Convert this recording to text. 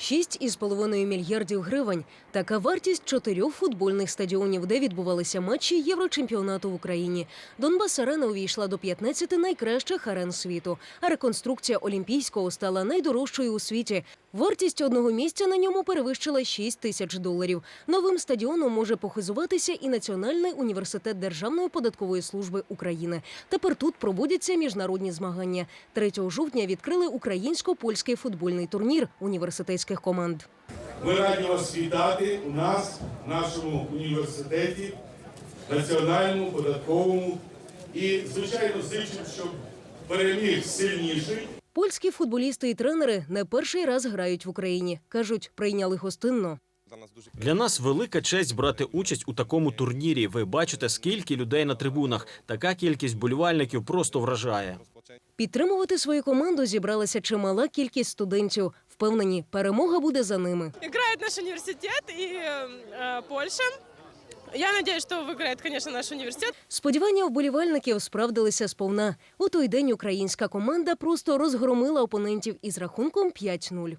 6,5 мільярдів гривень. Така вартість чотирьох футбольних стадіонів, де відбувалися матчі Єврочемпіонату в Україні. Донбас Арена увійшла до 15 найкращих арен світу. А реконструкція Олімпійського стала найдорожчою у світі. Вартість одного місця на ньому перевищила 6 тисяч доларів. Новим стадіоном може похизуватися і Національний університет Державної податкової служби України. Тепер тут проводяться міжнародні змагання. 3 жовтня відкрили українсько-польський футбольний турнір університетських команд. Ми раді вас вітати у нас, в нашому університеті, національному, податковому і, звичайно, зичимо, щоб переміг сильніший. Польські футболісти і тренери не перший раз грають в Україні. кажуть, прийняли гостинно. Для нас велика честь брати участь у такому турнірі. Ви бачите, скільки людей на трибунах. Така кількість болівальників просто вражає. Підтримувати свою команду зібралася чимала кількість студентів. Впевнені, перемога буде за ними. Играет наш университет и э, Польша. Я сподіваюся, що виграє, звісно, наш університет. Сподівання вболівальників справдилися сповна. У той день українська команда просто розгромила опонентів із рахунком 5-0.